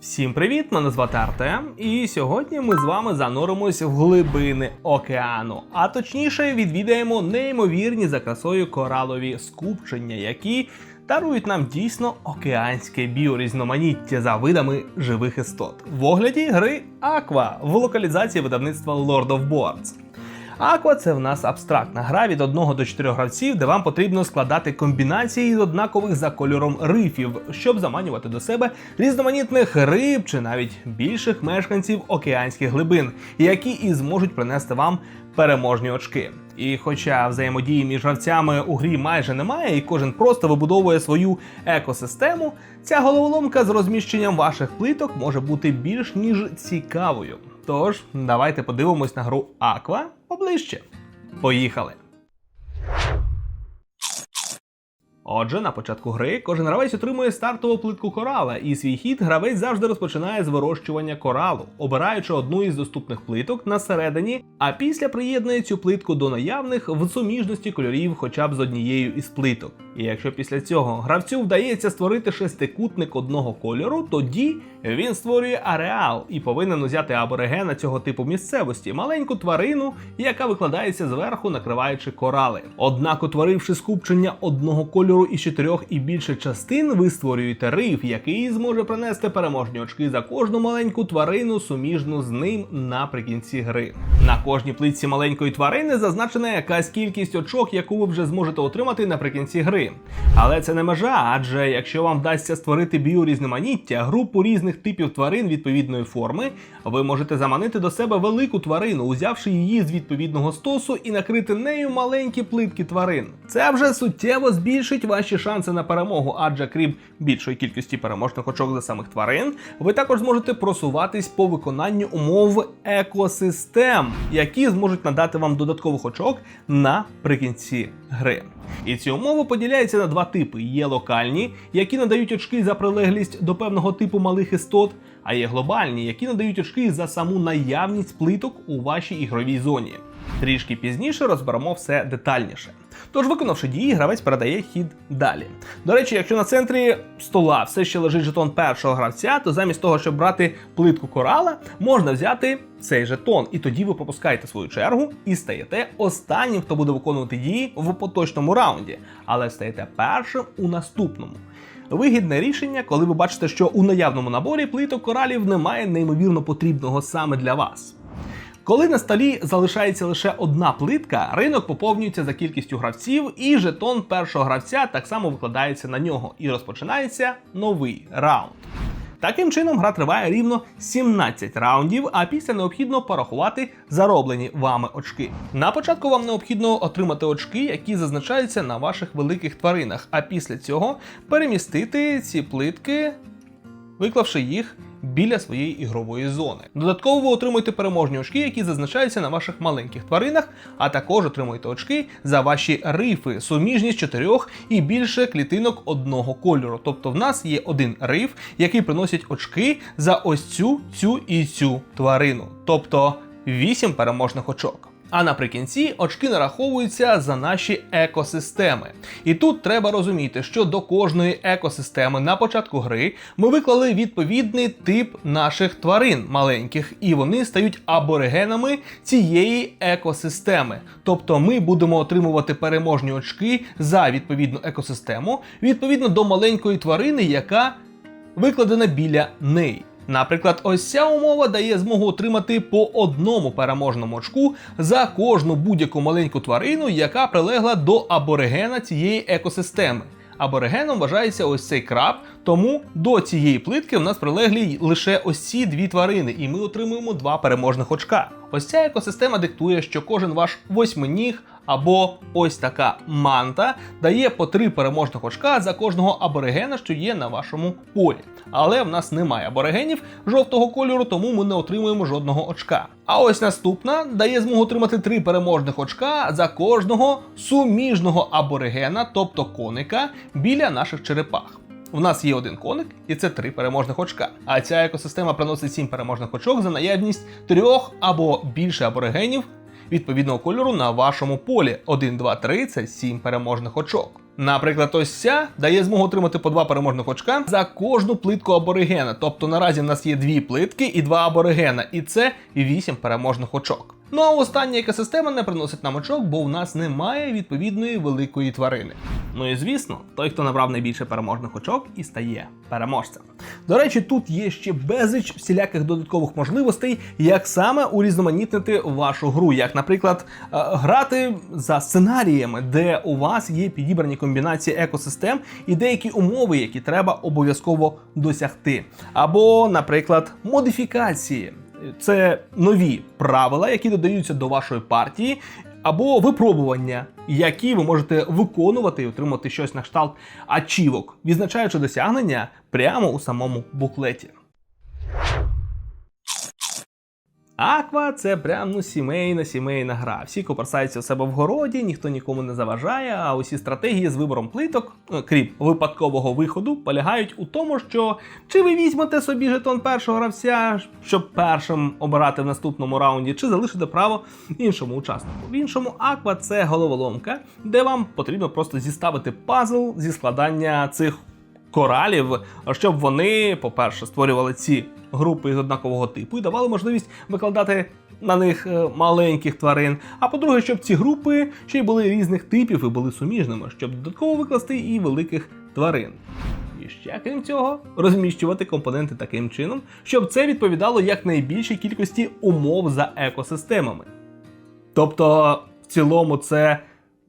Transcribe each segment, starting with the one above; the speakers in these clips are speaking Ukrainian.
Всім привіт! Мене звати Артем, і сьогодні ми з вами зануримось в глибини океану. А точніше, відвідаємо неймовірні за красою коралові скупчення, які дарують нам дійсно океанське біорізноманіття за видами живих істот в огляді гри Aqua в локалізації видавництва Lord of Boards. Аква це в нас абстрактна гра від 1 до 4 гравців, де вам потрібно складати комбінації з однакових за кольором рифів, щоб заманювати до себе різноманітних риб чи навіть більших мешканців океанських глибин, які і зможуть принести вам переможні очки. І хоча взаємодії між гравцями у грі майже немає, і кожен просто вибудовує свою екосистему, ця головоломка з розміщенням ваших плиток може бути більш ніж цікавою. Тож, давайте подивимось на гру Aqua поближче. Поїхали! Отже, на початку гри кожен гравець отримує стартову плитку корала, і свій хід гравець завжди розпочинає з вирощування коралу, обираючи одну із доступних плиток на середині, а після приєднує цю плитку до наявних в суміжності кольорів хоча б з однією із плиток. І якщо після цього гравцю вдається створити шестикутник одного кольору, тоді він створює ареал і повинен узяти аборигена цього типу місцевості, маленьку тварину, яка викладається зверху, накриваючи корали. Однак, утворивши скупчення одного кольору із чотирьох і більше частин, ви створюєте риф, який зможе принести переможні очки за кожну маленьку тварину, суміжну з ним наприкінці гри. На кожній плитці маленької тварини зазначена якась кількість очок, яку ви вже зможете отримати наприкінці гри. Але це не межа, адже якщо вам вдасться створити біорізноманіття, групу різних типів тварин відповідної форми, ви можете заманити до себе велику тварину, узявши її з відповідного стосу і накрити нею маленькі плитки тварин. Це вже суттєво збільшить ваші шанси на перемогу, адже крім більшої кількості переможних очок за самих тварин, ви також зможете просуватись по виконанню умов екосистем, які зможуть надати вам додаткових очок наприкінці гри. І ці умови поділяються на два типи: є локальні, які надають очки за прилеглість до певного типу малих істот, а є глобальні, які надають очки за саму наявність плиток у вашій ігровій зоні. Трішки пізніше розберемо все детальніше. Тож, виконавши дії, гравець передає хід далі. До речі, якщо на центрі стола все ще лежить жетон першого гравця, то замість того, щоб брати плитку корала, можна взяти цей жетон, і тоді ви пропускаєте свою чергу і стаєте останнім, хто буде виконувати дії в поточному раунді, але стаєте першим у наступному. Вигідне рішення, коли ви бачите, що у наявному наборі плиток коралів немає неймовірно потрібного саме для вас. Коли на столі залишається лише одна плитка, ринок поповнюється за кількістю гравців, і жетон першого гравця так само викладається на нього, і розпочинається новий раунд. Таким чином, гра триває рівно 17 раундів, а після необхідно порахувати зароблені вами очки. На початку вам необхідно отримати очки, які зазначаються на ваших великих тваринах, а після цього перемістити ці плитки, виклавши їх біля своєї ігрової зони. Додатково ви отримуєте переможні очки, які зазначаються на ваших маленьких тваринах, а також отримуєте очки за ваші рифи, суміжність чотирьох і більше клітинок одного кольору. Тобто в нас є один риф, який приносить очки за ось цю, цю і цю тварину. Тобто 8 переможних очок. А наприкінці очки нараховуються за наші екосистеми. І тут треба розуміти, що до кожної екосистеми на початку гри ми виклали відповідний тип наших тварин маленьких, і вони стають аборигенами цієї екосистеми. Тобто ми будемо отримувати переможні очки за відповідну екосистему відповідно до маленької тварини, яка викладена біля неї. Наприклад, ось ця умова дає змогу отримати по одному переможному очку за кожну будь-яку маленьку тварину, яка прилегла до аборигена цієї екосистеми. Аборигеном вважається ось цей краб, тому до цієї плитки в нас прилеглі лише ось ці дві тварини, і ми отримуємо два переможних очка. Ось ця екосистема диктує, що кожен ваш восьминіг або ось така манта дає по три переможних очка за кожного аборигена, що є на вашому полі. Але в нас немає аборигенів жовтого кольору, тому ми не отримуємо жодного очка. А ось наступна дає змогу отримати три переможних очка за кожного суміжного аборигена, тобто коника, біля наших черепах. У нас є один коник, і це три переможних очка. А ця екосистема приносить сім переможних очок за наявність трьох або більше аборигенів відповідного кольору на вашому полі. 1, 2, 3 – це 7 переможних очок. Наприклад, ось ця дає змогу отримати по два переможних очка за кожну плитку аборигена. Тобто наразі в нас є дві плитки і два аборигена, і це вісім переможних очок. Ну а остання екосистема не приносить нам очок, бо в нас немає відповідної великої тварини. Ну і звісно, той, хто набрав найбільше переможних очок, і стає переможцем. До речі, тут є ще безліч всіляких додаткових можливостей, як саме урізноманітнити вашу гру, як, наприклад, е, грати за сценаріями, де у вас є підібрані комбінації екосистем і деякі умови, які треба обов'язково досягти. Або, наприклад, модифікації. Це нові правила, які додаються до вашої партії, або випробування, які ви можете виконувати і отримати щось на кшталт ачівок, відзначаючи досягнення прямо у самому буклеті. Аква це прям ну сімейна сімейна гра. Всі копарсаються у себе в городі, ніхто нікому не заважає. А усі стратегії з вибором плиток, е, крім випадкового виходу, полягають у тому, що чи ви візьмете собі жетон першого гравця, щоб першим обирати в наступному раунді, чи залишите право іншому учаснику. В іншому аква це головоломка, де вам потрібно просто зіставити пазл зі складання цих коралів, щоб вони, по-перше, створювали ці групи з однакового типу і давали можливість викладати на них е, маленьких тварин. А по-друге, щоб ці групи ще й були різних типів і були суміжними, щоб додатково викласти і великих тварин. І ще крім цього, розміщувати компоненти таким чином, щоб це відповідало якнайбільшій кількості умов за екосистемами. Тобто, в цілому, це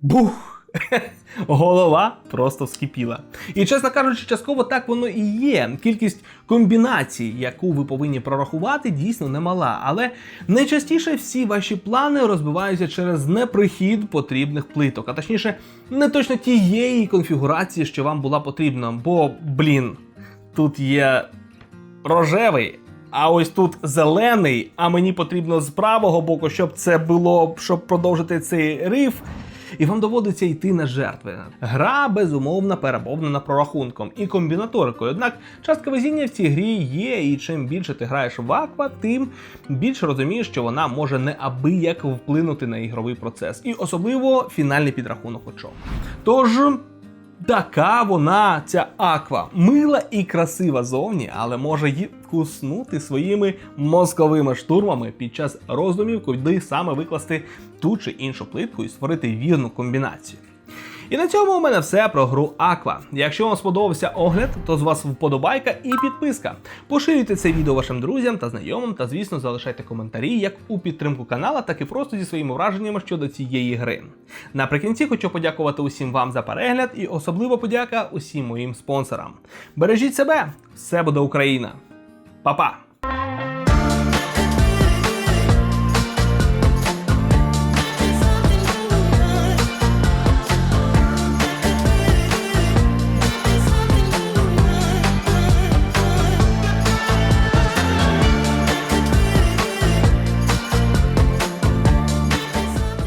бух. Голова просто вскипіла. І чесно кажучи, частково так воно і є. Кількість комбінацій, яку ви повинні прорахувати, дійсно немала. Але найчастіше всі ваші плани розбиваються через неприхід потрібних плиток, а точніше, не точно тієї конфігурації, що вам була потрібна. Бо, блін, тут є рожевий. А ось тут зелений, а мені потрібно з правого боку, щоб це було, щоб продовжити цей риф. І вам доводиться йти на жертви. Гра безумовно переповнена прорахунком і комбінаторикою. Однак частка везіння в цій грі є, і чим більше ти граєш в аква, тим більше розумієш, що вона може неабияк вплинути на ігровий процес, і особливо фінальний підрахунок очок. Тож. Така вона, ця аква, мила і красива зовні, але може й куснути своїми мозковими штурмами під час роздумів, куди саме викласти ту чи іншу плитку і створити вірну комбінацію. І на цьому у мене все про гру Aqua. Якщо вам сподобався огляд, то з вас вподобайка і підписка. Поширюйте це відео вашим друзям та знайомим, та звісно залишайте коментарі як у підтримку канала, так і просто зі своїми враженнями щодо цієї гри. Наприкінці хочу подякувати усім вам за перегляд і особливо подяка усім моїм спонсорам. Бережіть себе, все буде Україна. Па-па!